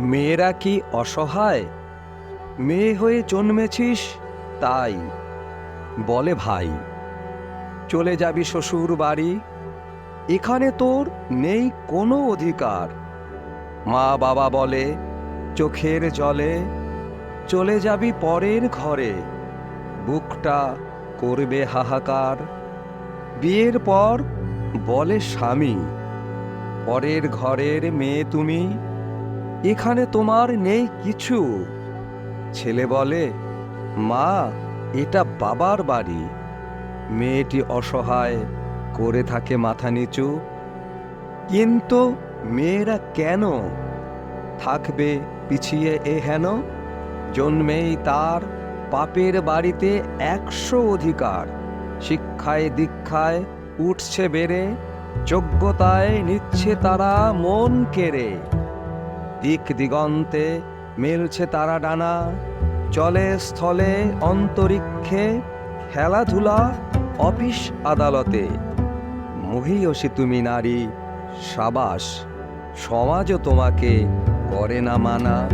মেয়েরা কি অসহায়? মেয়ে হয়ে জন্মেছিস তাই। বলে ভাই, চলে যাবি শ্বশুর বাড়ি। এখানে তোর নেই কোনো অধিকার। মা বাবা বলে, চোখের জলে, চলে যাবি পরের ঘরে। বুকটা করবে হাহাকার। বিয়ের পর বলে স্বামী, পরের ঘরের মেয়ে তুমি এখানে তোমার নেই কিছু। ছেলে বলে, মা, এটা বাবার বাড়ি। মেয়েটি অসহায়, করে থাকে মাথা নিচু। কিন্তু মেয়েরা কেন? থাকবে পিছিয়ে এ হেন? জন্মেই তার পাপের বাড়িতে একশো অধিকার। শিক্ষায় দীক্ষায় উঠছে বেড়ে, যোগ্যতায় নিচ্ছে তারা মন কেড়ে। দিক দিগন্তে মেলছে তারা ডানা। চলে স্থলে অন্তরিক্ষে খেলাধুলা অফিস আদালতে। মহিয়সী তুমি নারী, সাবাস, সমাজও তোমাকে করে না মানা।